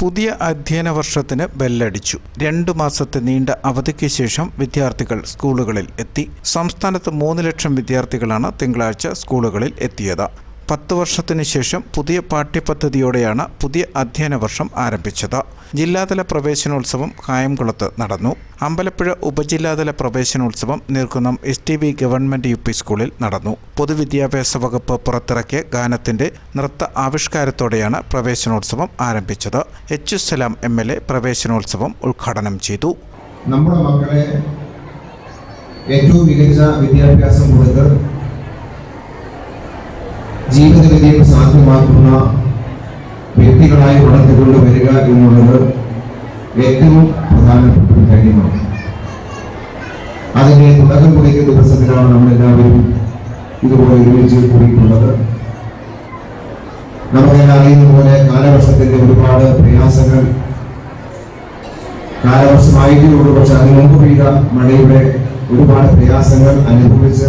പുതിയ അധ്യയന വർഷത്തിന് ബെല്ലടിച്ചു. രണ്ടു മാസത്തെ നീണ്ട അവധിക്ക് ശേഷം വിദ്യാർത്ഥികൾ സ്കൂളുകളിൽ എത്തി. സംസ്ഥാനത്ത് മൂന്ന് ലക്ഷം വിദ്യാർത്ഥികളാണ് തിങ്കളാഴ്ച സ്കൂളുകളിൽ എത്തിയത്. പത്ത് വർഷത്തിന് ശേഷം പുതിയ പാഠ്യപദ്ധതിയോടെയാണ് പുതിയ അധ്യയന വർഷം ആരംഭിച്ചത്. ജില്ലാതല പ്രവേശനോത്സവം കായംകുളത്ത് നടന്നു. അമ്പലപ്പുഴ ഉപജില്ലാതല പ്രവേശനോത്സവം Neerkunnam S T B government U P സ്കൂളിൽ നടന്നു. പൊതുവിദ്യാഭ്യാസ വകുപ്പ് പുറത്തിറക്കിയ ഗാനത്തിന്റെ നൃത്ത ആവിഷ്കാരത്തോടെയാണ് പ്രവേശനോത്സവം ആരംഭിച്ചത്. H Salam M L A പ്രവേശനോത്സവം ഉദ്ഘാടനം ചെയ്തു. നമ്മുടെ മക്കളെ ഏറ്റവും മികച്ച വിദ്യാഭ്യാസം കൊടുത്ത് സാധ്യമാക്കുന്ന വ്യക്തികളായി വളർത്തിക്കൊണ്ട് വരിക എന്നുള്ളത് ഏറ്റവും പ്രധാനപ്പെട്ട ഒരു കാര്യമാണ്. അതിന്റെ തുടക്കം കുറിക്കുന്ന ദിവസത്തിലാണ് നമ്മളെല്ലാവരും ഇതുപോലെ ഒരുമിച്ച് കൂടിയിട്ടുള്ളത്. നമുക്കെല്ലാം അറിയുന്ന പോലെ കാലവർഷത്തിന്റെ ഒരുപാട് പ്രയാസങ്ങൾ. കാലവർഷമായിട്ടുള്ളൂ പക്ഷെ അതിന് മുമ്പ് പെയ്ത മഴയുടെ ഒരുപാട് പ്രയാസങ്ങൾ അനുഭവിച്ച്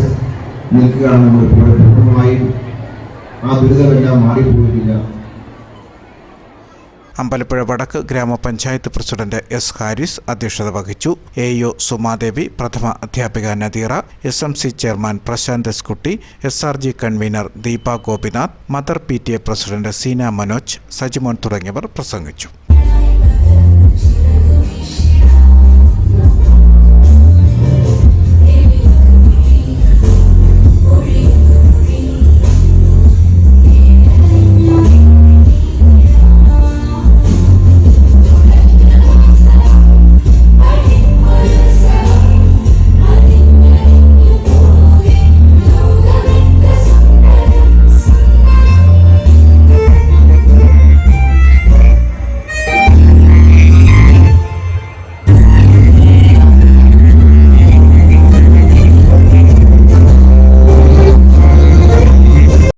നിൽക്കുകയാണ് നമ്മൾ ഇപ്പോഴും പൂർണമായും ആ ദുരിതമെല്ലാം മാറിപ്പോയിട്ടില്ല. അമ്പലപ്പുഴ വടക്ക് ഗ്രാമപഞ്ചായത്ത് പ്രസിഡന്റ് എസ് ഹാരിസ് അധ്യക്ഷത വഹിച്ചു. എ യു സുമാദേവി പ്രഥമ അധ്യാപിക Nadeera S M C chairman Prashanth S Kutty S R G convener Deepa Gopinath mother P T A president Seena Manoj Sajimon തുടങ്ങിയവർ പ്രസംഗിച്ചു.